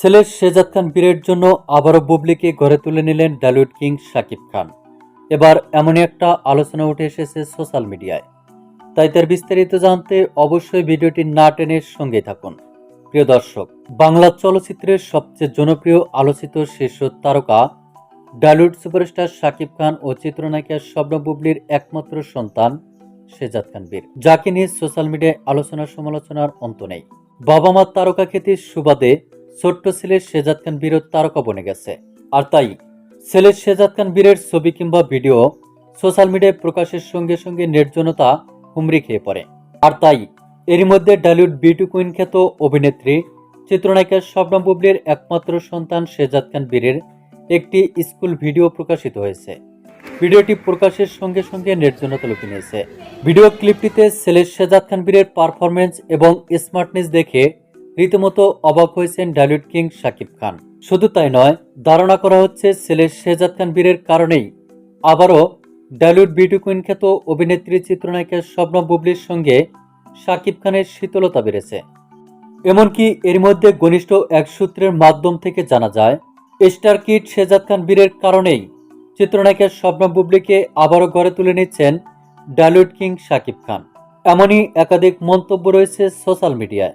ছেলে শেজাদ খান বীরের জন্য আবারও বুবলিকে ঘরে তুলে নিলেন ডালিউড কিং শাকিব খান। এবার এমনই একটা আলোচনা উঠে এসেছে সোশ্যাল মিডিয়ায়। তাই তার বিস্তারিত জানতে অবশ্যই ভিডিওটি না টেনে সঙ্গে থাকুন। প্রিয় দর্শক, বাংলা চলচ্চিত্রের সবচেয়ে জনপ্রিয় আলোচিত শীর্ষ তারকা ডালিউড সুপারস্টার শাকিব খান ও চিত্রনায়িকা স্বপ্ন বুবলির একমাত্র সন্তান শেজাদ খান বীর যাকে নিয়ে সোশ্যাল মিডিয়ায় আলোচনা সমালোচনার অন্ত নেই। বাবা মা তারকা খ্যাতির সুবাদে ছোট্ট ছেলে শেজাদ খান বীরের তারকা বনে গেছে। আর তাই ছেলে শেজাদ খান বীরের ছবি কিংবা ভিডিও সোশ্যাল মিডিয়ায় প্রকাশের সঙ্গে সঙ্গে নির্জনতা হুমড়ি খেয়ে পড়ে। আর তাই, এরই মধ্যে ডালিউড বিউটি কুইন খ্যাত অভিনেত্রী, চিত্রনায়িকা শবনম বুবলির একমাত্র সন্তান শেজাদ খান বীরের একটি স্কুল ভিডিও প্রকাশিত হয়েছে। ভিডিওটি প্রকাশের সঙ্গে সঙ্গে নির্জনতা লুকে নিয়েছে। ভিডিও ক্লিপটিতে ছেলে শেজাদ খান বীরের পারফরমেন্স এবং স্মার্টনেস দেখে রীতিমতো অবাক হয়েছেন ডালিউড কিং শাকিব খান। শুধু তাই নয়, ধারণা করা হচ্ছে ছেলে শেজাদ খান বীরের কারণেই। আবারও ডালিউড বিউটি কুইন খ্যাত অভিনেত্রী, চিত্রনায়িকা স্বপ্ন বুবলির সঙ্গে শাকিব খানের শীতলতা বেড়েছে। এমনকি এর মধ্যে ঘনিষ্ঠ এক সূত্রের মাধ্যম থেকে জানা যায়, স্টার কিট শেজাদ খান বীরের কারণেই চিত্রনায়িকা স্বপ্ন বুবলিকে আবারও গড়ে তুলে নিচ্ছেন ডালিউড কিং শাকিব খান। এমনই একাধিক মন্তব্য রয়েছে সোশ্যাল মিডিয়ায়।